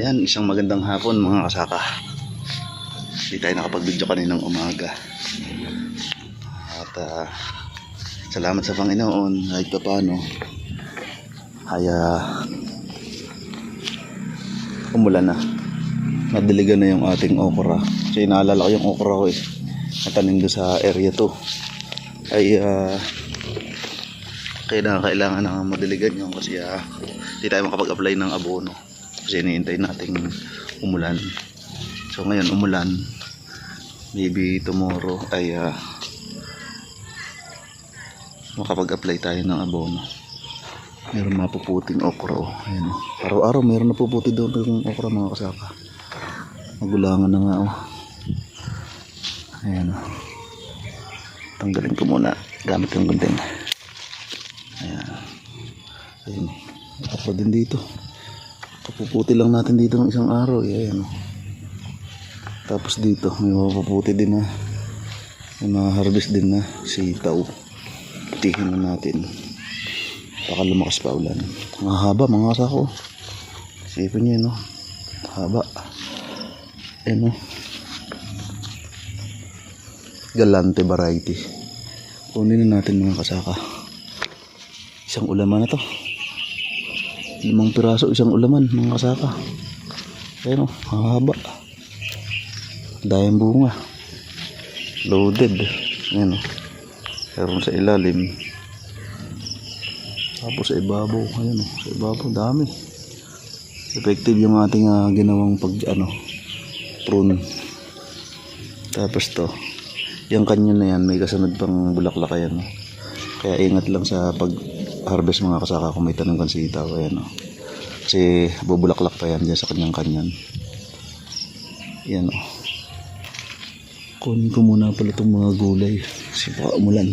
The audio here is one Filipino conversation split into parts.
Ayan, isang magandang hapon mga kasaka. Hindi tayo nakapag-video kaninang umaga. At ah, salamat sa Panginoon kahit pa paano. Ay ah, umulan na. Nadiligan na yung ating okra. Kasi naalala ko yung okra ko eh. Natanim doon sa area 2. Ay ah, kaya na kailangan na madiligan yun kasi ah, hindi tayo makapag-apply ng abono kasi iniintay nating umulan so ngayon umulan maybe tomorrow ay ah, makapag-apply tayo ng abono meron mapuputing okra oh. Ayan, oh. araw-araw meron napuputi doon yung okra mga kasaka magulangan na nga oh. ayan oh. tanggalin ko muna gamit yung gunting Ayan. Ayun. Ako din dito. Kapuputi lang natin dito ng isang araw. Eh. Ayan. Tapos dito, may mapaputi din na. May mga harvest din na sitaw. Putihin na natin. Baka lumakas pa ulan. Mga haba, mga kasako. Sipin nyo, no? Haba. Ayan, no? Galante variety. Kunin na natin mga kasaka. Isang ulaman na to. Limang piraso isang ulaman mga kasaka. Ayan o, haba. Dayang bunga. Loaded. Ayan o. Meron sa ilalim. Tapos sa ibabaw. Ayan o, sa ibabaw dami. Effective yung ating ah, ginawang pag ano, prune. Tapos to, yung kanyon na yan, may kasunod pang bulaklak yan. oh. Kaya ingat lang sa pag harvest mga kasaka kung may tanong kan sitaw. Ayan o. Kasi bubulaklak pa yan dyan sa kanyang kanyan. Yan o. Kunin ko muna pala itong mga gulay. Kasi baka umulan.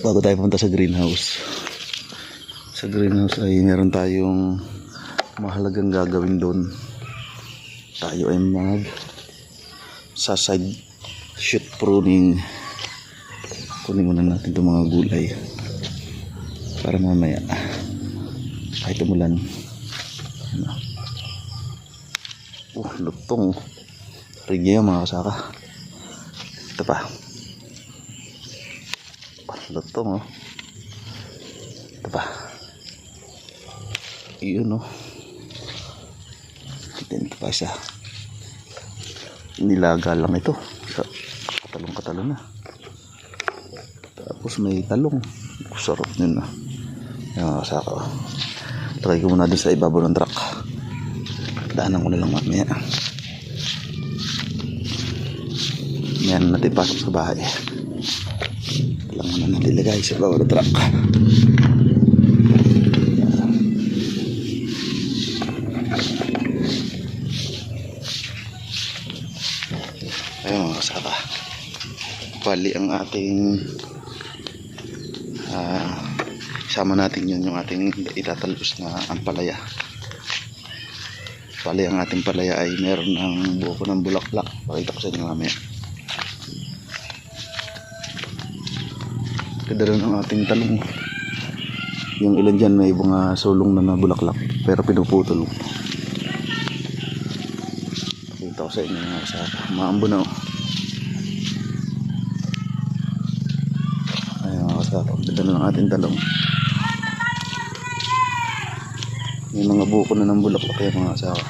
Bago tayo pumunta sa greenhouse. Sa greenhouse ay meron tayong mahalagang gagawin doon. Tayo ay mag sa side shoot pruning kunin muna natin itong mga gulay. Para mamaya kahit umulan. Ano. oh lutong. Rigya mga kasaka. Ito pa. Ah, lutong oh. Ito pa. Yun oh. Ito pa isa. Nilaga lang ito. Katalong katalong na tapos may talong. Sarap yun na yung kasaka. Try ko muna dun sa ibabaw ng truck. Daanan ko na lang mamaya. Yan natin pasok sa bahay. Lang na nilagay sa ibabaw ng truck. Ayun kasaka. Bali ang ating ah sama natin yun yung ating itatalbos na ampalaya bali ang ating palaya ay meron ng buko ng bulaklak. Pakita ko sa inyo mamaya. Ganda rin ang ating talong. Yung ilan dyan may mga sulong na na bulaklak pero pinuputol. Pakita ko sa inyo mga sa maambo na oh. Ayun mga na ng ating talong. May mga buko na ng bulaklak kaya mga kasama.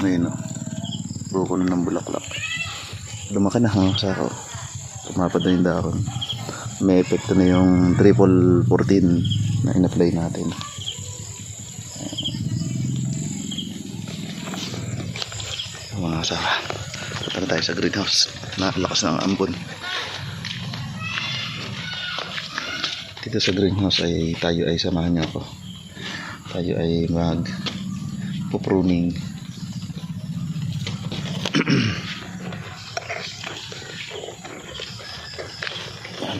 Ayun o, buko na ng bulaklak. Lumaki na mga kasama. Tumapad na yung dahon. May epekto na yung triple 14 na in-apply natin. Mga kasama. Punta tayo sa greenhouse. Nakalakas na ang ambon. Dito sa greenhouse ay tayo ay samahan niyo ako. Tayo ay mag pupruning. Yan.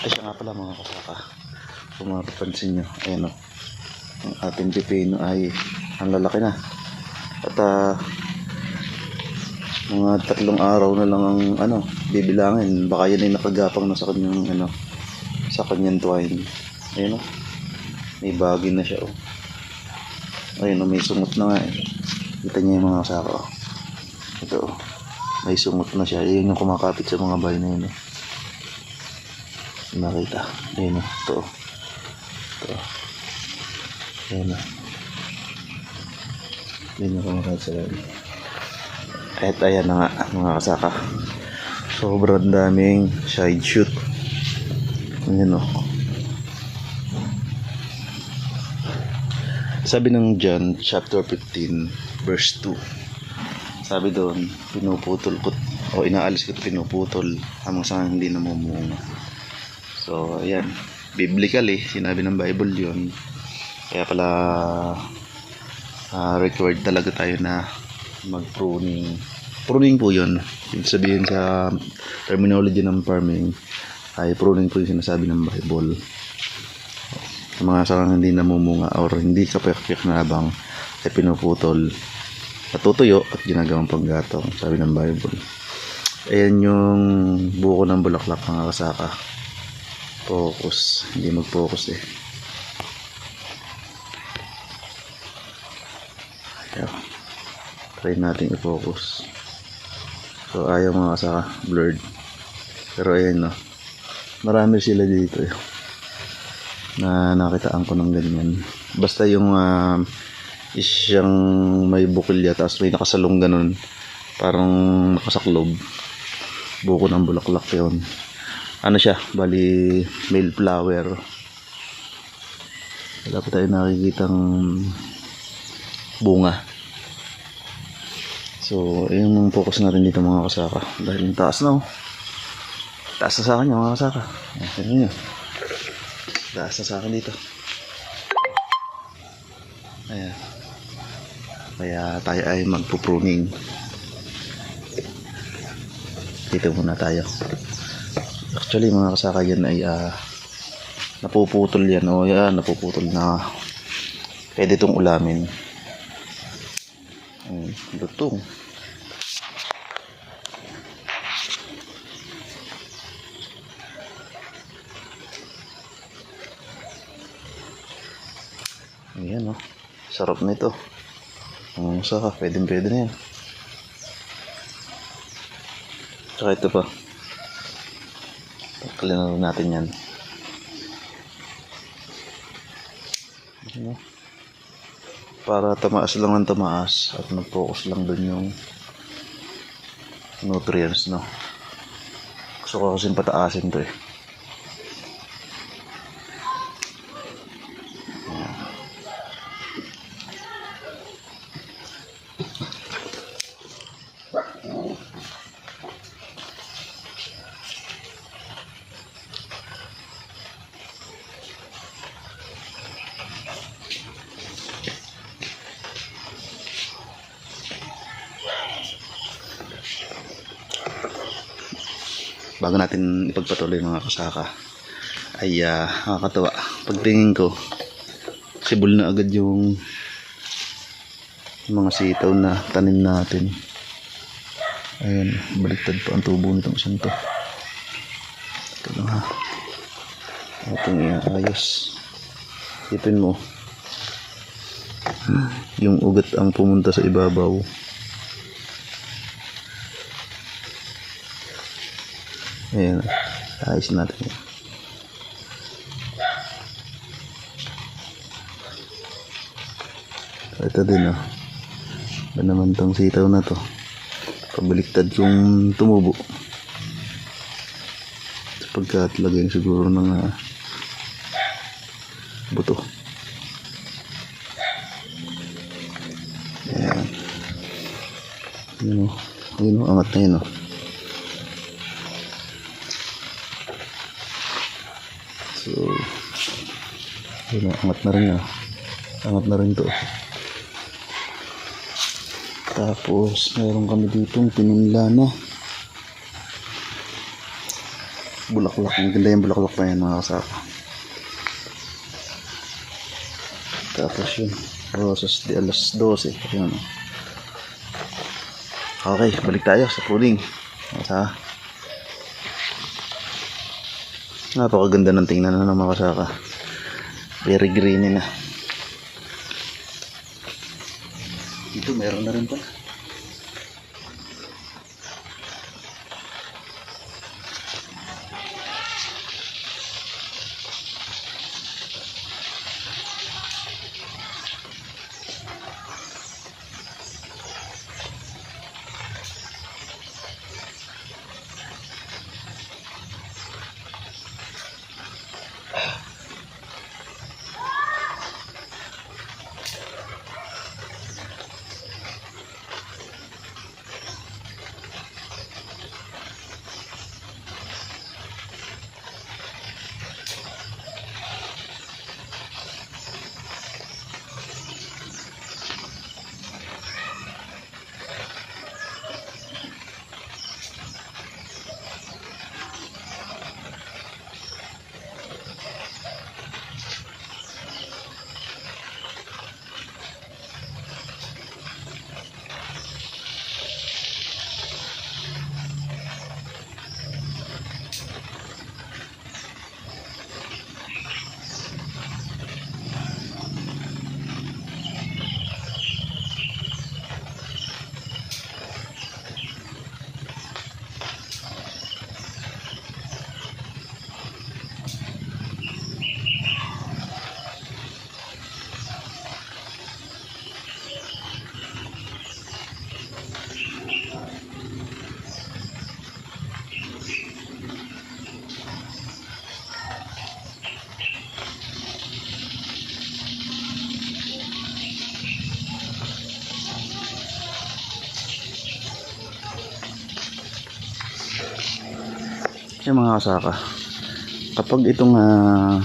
ay siya nga pala mga kasaka. Kung mapapansin nyo ayan o. Ang ating pipino ay ang lalaki na. At ah, mga tatlong araw na lang ang ano bibilangin. Baka yan ay nakagapang na sa kanyang ano sa kanyang twine ayun o May bagay na siya oh. Ayun, oh, may sungot na nga eh. Kita niya yung mga kasaka oh. Ito oh. May sungot na siya. Yun yung kumakapit sa mga bahay na yun oh. Nakita. Ayun oh. Ito oh. Ito oh. Ayun oh. Yun yung kumakapit sa bahay. Kahit ayan na nga mga kasaka. Sobrang daming side shoot. Ayan oh. Sabi ng John chapter 15 verse 2. Sabi doon, pinuputol ko o inaalis ko 'to pinuputol hanggang sa hindi namumunga. So, ayan. Biblically, sinabi ng Bible 'yon. Kaya pala ah, required talaga tayo na mag-pruning. Pruning po 'yon. Ibig sabihin sa terminology ng farming ay pruning po yung sinasabi ng Bible. Sa mga sakang hindi namumunga or hindi kapayak na habang ay pinuputol natutuyo at ginagawang panggatong sabi ng Bible. Ayan yung buko ng bulaklak mga kasaka. Focus. Hindi mag focus eh. Ayan try natin i-focus. So ayaw mga kasaka. Blurred. Pero ayan no marami sila dito eh na nakitaan ko ng ganyan. Basta yung uh, siyang may bukilya tapos may nakasalong ganun. Parang nakasaklob. Buko ng bulaklak yon. Ano siya? Bali, male flower. Wala pa tayo nakikitang bunga. So, yun ang focus natin dito mga kasaka. Dahil yung taas na oh. Taas na sa akin yung mga kasaka. Ayan nyo. Taas na sa akin dito. Ayan. Kaya tayo ay magpupruning. Dito muna tayo. Actually mga kasaka yan ay ah, napuputol yan. O yan, napuputol na. Pwede itong ulamin. Lutong. Ayan oh. Sarap nito. Ang saka, pwede pwede na yan. Tsaka ito pa. Takalin na rin natin yan. Ayan oh. Para tamaas lang ang tamaas at mag-focus lang dun yung nutrients, no? Gusto ko kasing pataasin to eh. Bago natin ipagpatuloy mga kasaka ay uh, nakakatawa. Pagtingin ko sibol na agad yung mga sitaw na tanim natin. Ayun baliktad pa ang tubo nitong isang to. Ito lang ha ating iayos ipin mo yung ugat ang pumunta sa ibabaw Ayan. Ayos natin. Ito din oh. Ba naman tong sitaw na to. Pabaliktad yung tumubo. Sapagkat lagyan siguro ng ah, buto. Ayan. Ayan oh. Ayan oh. Angat na yun oh. So, yun, angat na rin ah. Angat na rin to. Tapos, meron kami ditong pinunla na. Bulaklak. Ang ganda yung bulaklak na yan mga kasaka. Tapos yun. Rosas de alas 12. Yun. Okay, balik tayo sa pudding. Sa Napakaganda ng tingnan na ng mga kasaka. Very greeny na. Dito meron na rin pa. Yung mga kasaka. Kapag itong ah,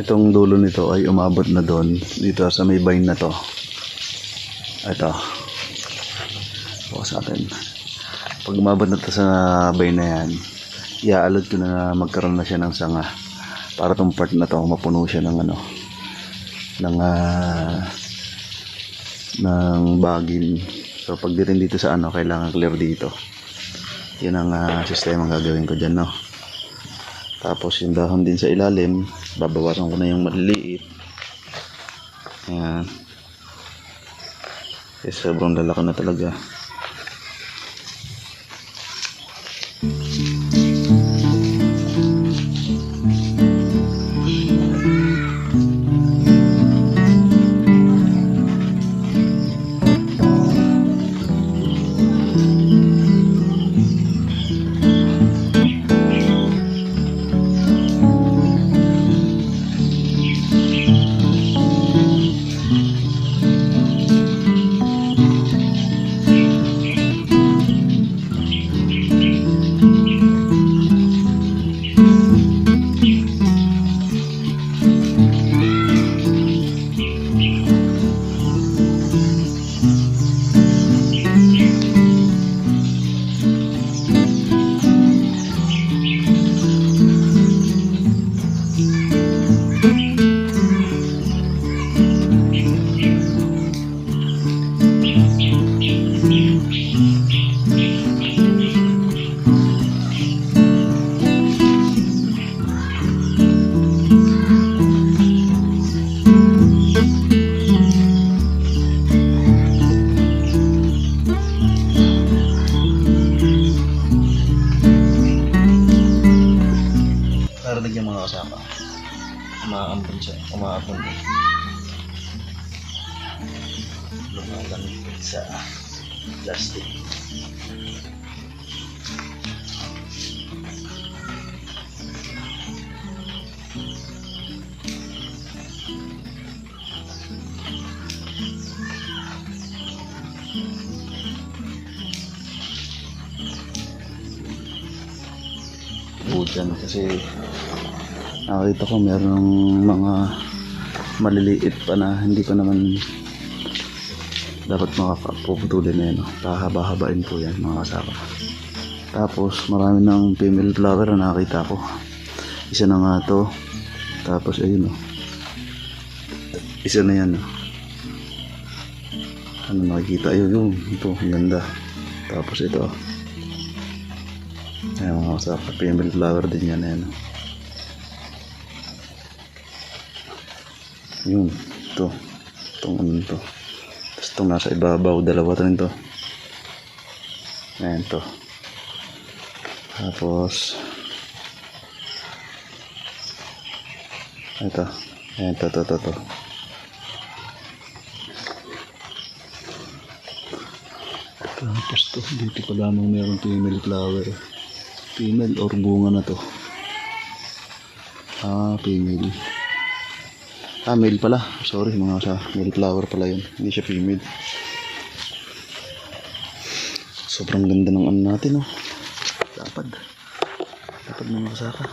itong dulo nito ay umabot na doon dito sa may vine na to. Ito. Bukas natin. Pag umabot na to sa vine na yan, iaalad ko na magkaroon na siya ng sanga. Para tong part na to, mapuno siya ng ano, ng ah, ng bagin. So pag rin dito sa ano, kailangan clear dito. Yun ang ah, sistema ang gagawin ko dyan, no? Tapos yung dahon din sa ilalim, babawasan ko na yung maliliit. Ayan. Kasi sobrang lalaki na talaga. Budan kasi nakita ko merong mga maliliit pa na hindi pa naman dapat makapuputulin na no? Pahaba-habain po yan mga kasama. Tapos marami ng female flower na nakita ko. Isa na nga to. Tapos ayun o. Isa na yan o. Ano nakikita? Ayun yun. Ito. Ang ganda. Tapos ito. Ayan mga kasama. Female flower din yan. Ayan. Yun. Ito. Itong ano to. Tapos itong nasa ibabaw. Dalawa to rin to. Ayan to. Tapos. Ito. Ayan to, to, to, to. Tapos to, dito pa lamang meron female flower. Female or bunga na to. Ah, female. Ah, male pala. Sorry, mga sa male flower pala yun. Hindi siya female. Sobrang ganda ng ano natin, oh. Lapad. Lapad mga kasaka.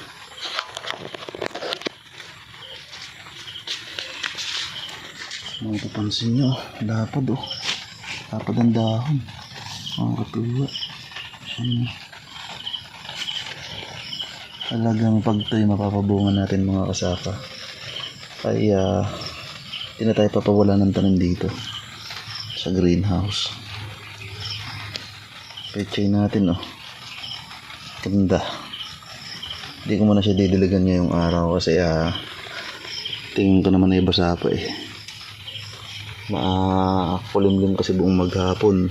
Mga papansin nyo, lapad, oh. Lapad ang dahon. Mga katuwa. Ano? Talagang pag ito'y mapapabungan natin mga kasaka ay uh, hindi na tayo papawala ng tanim dito sa greenhouse. Pechay natin oh. Ganda. Hindi ko muna siya didiligan ngayong araw kasi ah tingin ko naman ay basa pa eh. Maakulimlim kasi buong maghapon.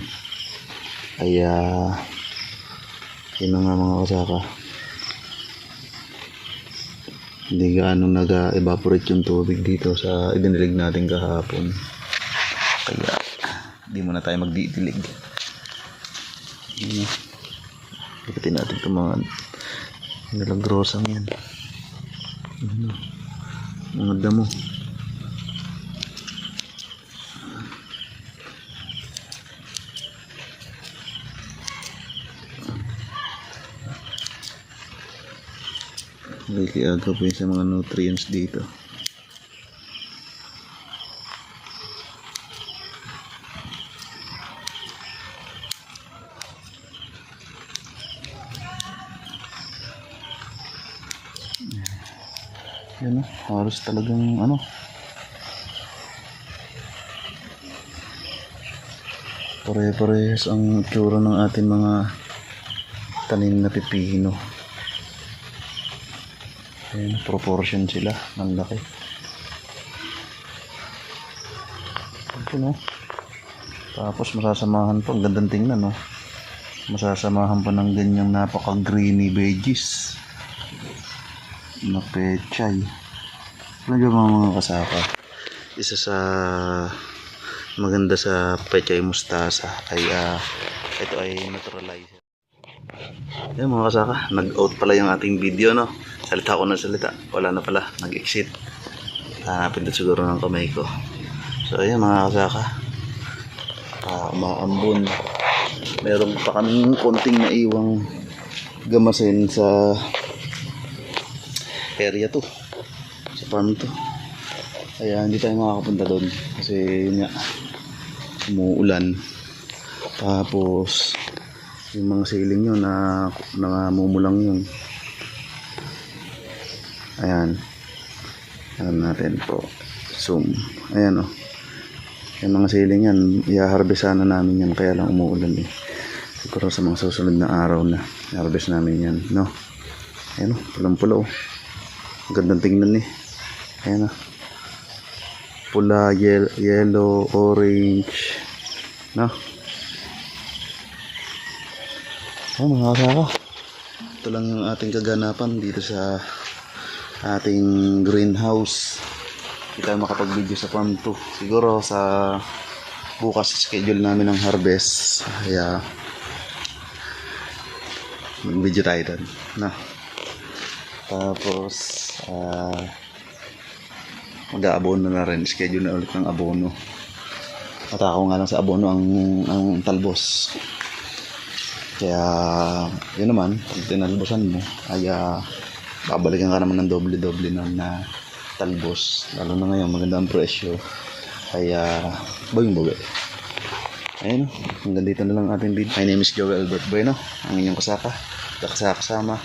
Ay ah yun na nga mga kasaka hindi gaano nag-evaporate yung tubig dito sa idinilig natin kahapon. Kaya, hindi muna tayo magdidilig. Ikutin natin itong mga nalagrosang yan. Ano, mga damo. Nakikiagaw po yun sa mga nutrients dito. Yan o, halos talagang ano. Pare-parehas ang tsura ng ating mga tanim na pipino. Ayan, proportion sila. Ang laki. Ito no. Tapos masasamahan pa. Ang gandang tingnan no. Masasamahan pa ng ganyang napaka-greeny veggies. Na pechay. Ano yung mga mga kasaka? Isa sa maganda sa pechay mustasa kaya ito ay naturalizer. Yan mga kasaka, nag-out pala yung ating video no. Salita ko na salita. Wala na pala, nag-exit. Hanapin doon siguro ng kamay ko. So ayan mga kasaka. Ah, umaambon. Meron pa kaming konting naiwang gamasin sa area to. Sa farm to. Kaya hindi tayo makakapunta doon. Kasi yun nga, umuulan. Tapos, yung mga siling yun na namumulang yun ayan. Ayan natin po. Zoom. Ayan o oh. yung mga siling yan. I-harvest na namin yan kaya lang umuulan eh. Siguro sa mga susunod na araw na i-harvest namin yan no? Ayan o pulang pula o gandang tingnan eh. Ayan o pula, yel yellow, orange no? Oh, mga kasaka. Ito lang yung ating kaganapan dito sa ating greenhouse. Hindi tayo makapag-video sa farm to. Siguro sa bukas schedule namin ng harvest. Kaya mag-video tayo doon. Na. Tapos ah mag-aabono na rin. Schedule na ulit ng abono. Matakaw nga lang sa abono ang, ang talbos. Kaya, yun naman, pag tinalbosan mo, ay ah, babalikan ka naman ng doble-doble na, na talbos. Lalo na ngayon, maganda ang presyo. Kaya, boyong bobe. Ayun, hanggang dito na lang ating video. My name is Joel Albert Bueno, ang inyong. Kasaka kasama,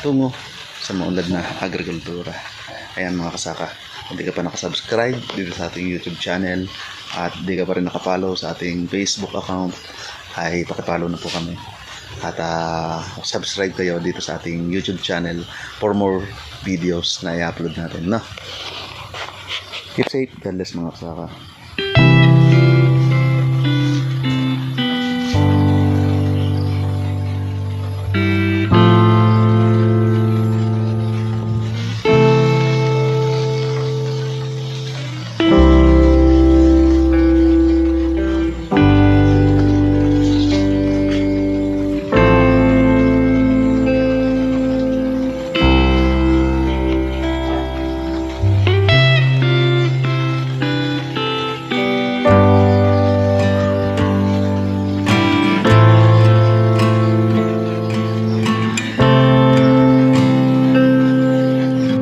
tungo sa maunlad na agrikultura. Ayan mga kasaka, kung di ka pa nakasubscribe dito sa ating YouTube channel at di ka pa rin nakapollow sa ating Facebook account, ay pakipollow na po kami. At ah, subscribe kayo dito sa ating YouTube channel for more videos na i-upload natin. No? Keep safe, God bless mga kasaka.